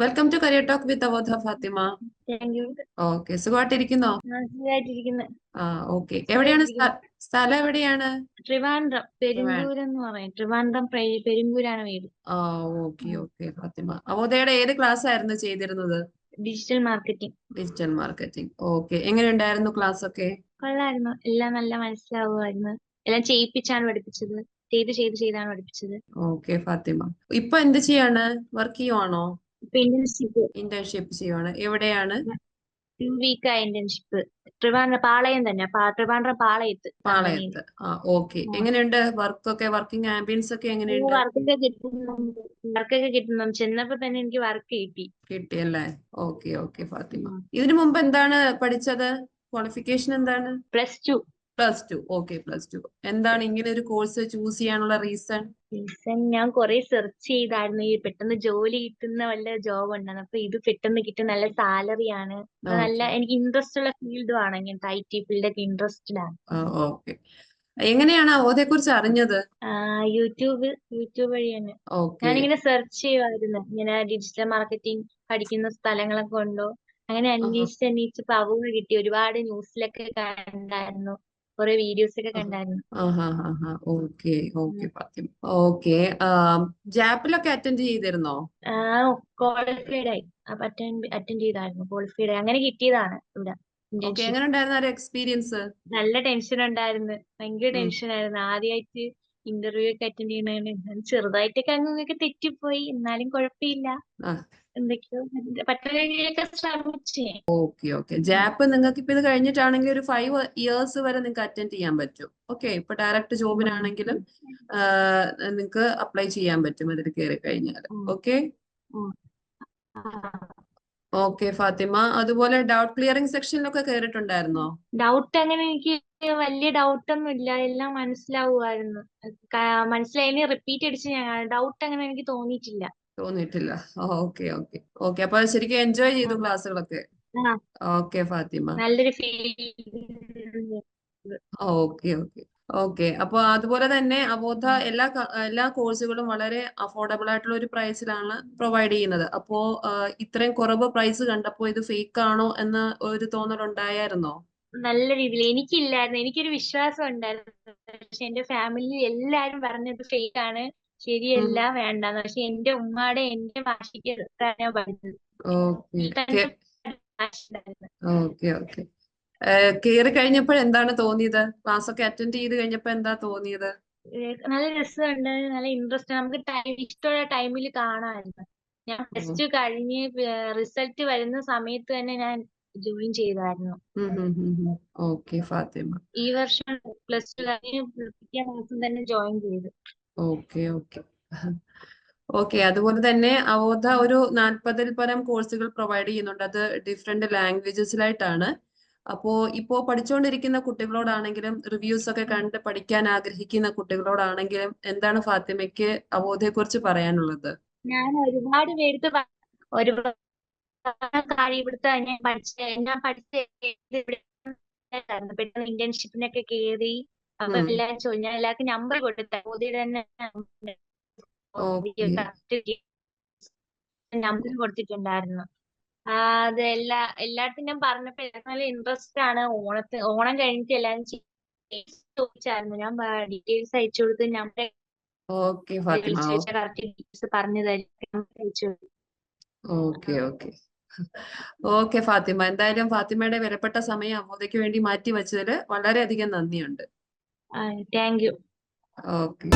Welcome to career talk with Avodha Fathima okay സുഖമായിട്ടിരിക്കുന്നോ? ആ okay എവിടെയാണ് സ്ഥലം എവിടെയാണ്? ട്രിവാൻഡ്രം പെരുമ്പൂരം എന്ന് പറയും. ട്രിവാൻഡ്രം പെരുമ്പൂരാണ് വീട്. ആ ഓക്കെ ഓക്കെ ഫാത്തിമ അവോധയുടെ ഏത് ക്ലാസ് ആയിരുന്നു ചെയ്തിരുന്നത്? Digital marketing digital marketing okay എങ്ങനെയുണ്ടായിരുന്നു ക്ലാസ് ഒക്കെ? കൊള്ളായിരുന്നു. എല്ലാം നല്ല മനസ്സിലാവുമായിരുന്നു. എല്ലാം ചെയ്യിപ്പിച്ചാണ് പഠിപ്പിച്ചത്. ചെയ്ത് ചെയ്ത് ചെയ്താണ് പഠിപ്പിച്ചത്. ഓക്കെ ഫാത്തിമ ഇപ്പൊ എന്ത് ചെയ്യാണ്? വർക്ക് ചെയ്യുവാണോ? ഇന്റേൺഷിപ്പ് ഇന്റേൺഷിപ്പ് ചെയ്യുവാണ്. എവിടെയാണ്? വീക്ക് ഇന്റേൺഷിപ്പ് ട്രിവാൻഡ്രം പാളയം തന്നെ. ട്രിവാൻഡ്രം പാളയത്ത്. പാളയത്ത്. ആ ഓക്കെ. എങ്ങനെയുണ്ട്? വർക്കൊക്കെ വർക്കിംഗ് ആംബിയൻസ് ഒക്കെ എങ്ങനെയുണ്ട്? വർക്കൊക്കെ കിട്ടുന്നുണ്ട്. വർക്കൊക്കെ കിട്ടുന്നു ചെന്നപ്പോ തന്നെ എനിക്ക് വർക്ക് കിട്ടി. കിട്ടി അല്ലേ? Okay okay Fathima. ഇതിനു മുമ്പ് എന്താണ് പഠിച്ചത്? ക്വാളിഫിക്കേഷൻ എന്താണ്? Plus two. Plus two okay plus two എന്താണ് ഇങ്ങനെ ഒരു കോഴ്സ് ചൂസ് ചെയ്യാനുള്ള റീസൺ റീസൺ ഞാൻ കുറെ സെർച്ച് ചെയ്തായിരുന്നു. ഈ പെട്ടെന്ന് ജോലി കിട്ടുന്ന വല്ല ജോബ് ഉണ്ടെന്ന്. അപ്പൊ ഇത് പെട്ടെന്ന് കിട്ടുന്ന നല്ല സാലറി ആണ്. നല്ല എനിക്ക് ഇൻട്രസ്റ്റ് ഉള്ള ഫീൽഡും ആണ് ഇങ്ങനത്തെ ഐ ടി ഫീൽഡൊക്കെ ഇൻട്രസ്റ്റഡ് ആണ്. ഓക്കെ എങ്ങനെയാണ് ഓതെ കുറിച്ച് അറിഞ്ഞത് യൂട്യൂബ് യൂട്യൂബ് വഴി തന്നെ. ഞാനിങ്ങനെ സെർച്ച് ചെയ്യുമായിരുന്നു ഇങ്ങനെ ഡിജിറ്റൽ മാർക്കറ്റിംഗ് പഠിക്കുന്ന സ്ഥലങ്ങളൊക്കെ ഉണ്ടോ? അങ്ങനെ അന്വേഷിച്ച് അന്വേഷിച്ചപ്പോ അവ കിട്ടി. ഒരുപാട് ന്യൂസിലൊക്കെ കണ്ടായിരുന്നു. കുറെ വീഡിയോസ് ഒക്കെ കണ്ടായിരുന്നു. ഓക്കെ ഓക്കെ ഓക്കെ ജാപ്പിലൊക്കെ അറ്റൻഡ് ചെയ്തിരുന്നോ? ആ ക്വാളിഫൈഡ് ആയി. അറ്റൻഡ് ചെയ്തായിരുന്നു. ക്വാളിഫൈഡ് ആയി. അങ്ങനെ കിട്ടിയതാണ് ഇവിടെ എങ്ങനെ ഉണ്ടായിരുന്നു എക്സ്പീരിയൻസ് നല്ല ടെൻഷൻ ഉണ്ടായിരുന്നു. ഭയങ്കര ടെൻഷൻ ആയിരുന്നു. ആദ്യമായിട്ട് ഇന്റർവ്യൂ ഒക്കെ അറ്റൻഡ് ചെയ്യണേ ചെറുതായിട്ടൊക്കെ അങ്ങനെയൊക്കെ തെറ്റിപ്പോയി. എന്നാലും കുഴപ്പമില്ല. എന്തൊക്കെയോ പറ്റുന്ന ശ്രമിച്ചു. Okay okay. ജാപ്പ് നിങ്ങൾക്ക് ഇപ്പൊ ഇത് കഴിഞ്ഞിട്ടാണെങ്കിൽ ഒരു ഫൈവ് ഇയേഴ്സ് വരെ നിങ്ങൾക്ക് അറ്റൻഡ് ചെയ്യാൻ പറ്റും. ഓക്കെ ഇപ്പൊ ഡയറക്റ്റ് ജോബിനാണെങ്കിലും നിങ്ങൾക്ക് അപ്ലൈ ചെയ്യാൻ പറ്റും അതിൽ കയറി കഴിഞ്ഞാൽ. ഓക്കെ. ഓക്കെ ഫാത്തിമ. അതുപോലെ ഡൗട്ട് ക്ലിയറിംഗ് സെക്ഷനിലൊക്കെ കേറിട്ടുണ്ടായിരുന്നോ ഡൗട്ട് അങ്ങനെ എനിക്ക് വലിയ ഡൗട്ട് ഒന്നും ഇല്ല. എല്ലാം മനസ്സിലാവുമായിരുന്നു മനസ്സിലായി. റിപ്പീറ്റ് അടിച്ച് ഞാൻ ഡൗട്ട് അങ്ങനെ എനിക്ക് തോന്നിയിട്ടില്ല. തോന്നിയിട്ടില്ല. Okay okay. ഓക്കെ അപ്പൊ ശരിക്കും എൻജോയ് ചെയ്തു ക്ലാസ്സുകളൊക്കെ. ഓക്കെ ഫാത്തിമ. നല്ലൊരു ഫീൽ ഓക്കെ ഓക്കെ. ഓക്കെ. അപ്പൊ അതുപോലെ തന്നെ അബോധ എല്ലാ എല്ലാ കോഴ്സുകളും വളരെ അഫോർഡബിൾ ആയിട്ടുള്ള ഒരു പ്രൈസിലാണ് പ്രൊവൈഡ് ചെയ്യുന്നത്. അപ്പോ ഇത്രയും കുറവ് പ്രൈസ് കണ്ടപ്പോ ഇത് ഫേക്ക് ആണോ എന്ന് ഒരു തോന്നൽ ഉണ്ടായിരുന്നോ നല്ല രീതിയിൽ. എനിക്കില്ലായിരുന്നു. എനിക്കൊരു വിശ്വാസം ഉണ്ടായിരുന്നു. പക്ഷെ എന്റെ ഫാമിലി എല്ലാരും പറഞ്ഞത് ഫേക്ക് ആണ് ശരിയല്ല വേണ്ട പക്ഷെ എന്റെ ഉമ്മയുടെ എന്റെ ഭാഷയ്ക്ക് ഞാൻ പഠിച്ചത് ഓക്കെ. Okay okay. കയറി കഴിഞ്ഞപ്പോൾ എന്താണ് തോന്നിയത്? ക്ലാസ് ഒക്കെ അറ്റൻഡ് ചെയ്ത് കഴിഞ്ഞപ്പോൾ എന്താ തോന്നിയത്? നല്ല രസമുണ്ട്. നല്ല ഇൻട്രസ്റ്റ് നമുക്ക് ടൈം ഇഷ്ടമുള്ള ടൈമിൽ കാണാമായിരുന്നു. ഞാൻ പ്ലസ് ടു കഴിഞ്ഞ് റിസൾട്ട് വരുന്ന സമയത്ത് തന്നെ ഞാൻ ജോയിൻ ചെയ്തായിരുന്നു. ഓക്കെ ഫാത്തിമ. ഈ വർഷം പ്ലസ് ടു കഴിഞ്ഞ് പിറ്റേ മാസം തന്നെ ജോയിൻ ചെയ്തു. ഓക്കെ ഓക്കെ ഓക്കെ അതുപോലെ തന്നെ അവോധ ഒരു നാൽപ്പതിൽ പരം കോഴ്സുകൾ പ്രൊവൈഡ് ചെയ്യുന്നുണ്ട്. അത് ഡിഫറെന്റ് ലാംഗ്വേജസിലായിട്ടാണ് അപ്പോ ഇപ്പോ പഠിച്ചുകൊണ്ടിരിക്കുന്ന കുട്ടികളോടാണെങ്കിലും റിവ്യൂസ് ഒക്കെ കണ്ട് പഠിക്കാൻ ആഗ്രഹിക്കുന്ന കുട്ടികളോടാണെങ്കിലും എന്താണ് ഫാത്തിമയ്ക്ക് അവോധയെ കുറിച്ച് പറയാനുള്ളത്? ഞാൻ ഒരുപാട് പേരുത്ത് ഒരുപാട് കാര്യം ഇവിടുത്തെ ഞാൻ പഠിച്ച ഞാൻ പഠിച്ച. പെട്ടെന്ന് ഇന്റേൺഷിപ്പിനൊക്കെ കേറി അപ്പൊ എല്ലാം ചോദിച്ചു ഞാൻ എല്ലാവർക്കും നമ്പർ കൊടുത്ത മോദിയുടെ തന്നെ നമ്പർ കൊടുത്തിട്ടുണ്ടായിരുന്നു. ആ, അതെ എല്ലാ എല്ലാടത്തും ഞാൻ പറഞ്ഞപ്പോ എല്ലാവർക്കും നല്ല ഇൻട്രസ്റ്റ് ആണ്. ഓണത്തി ഓണം കഴിഞ്ഞിട്ട് എല്ലാരും ചി- ചോദിച്ചായിരുന്നു. ഞാൻ ഡീറ്റെയിൽസ് അയച്ചു കൊടുത്ത് ഞാൻ ഓക്കെ ഫാത്തിമ. ചോദിച്ചാൽ കറക്റ്റ് ഡീറ്റെയിൽസ് പറഞ്ഞു തരും അയച്ചു കൊടുത്തു. Okay okay okay Fathima. എന്തായാലും ഫാത്തിമയുടെ വിലപ്പെട്ട സമയം അമ്മോദയ്ക്ക് വേണ്ടി മാറ്റി വെച്ചതിൽ വളരെയധികം നന്ദിയുണ്ട്. Thank you okay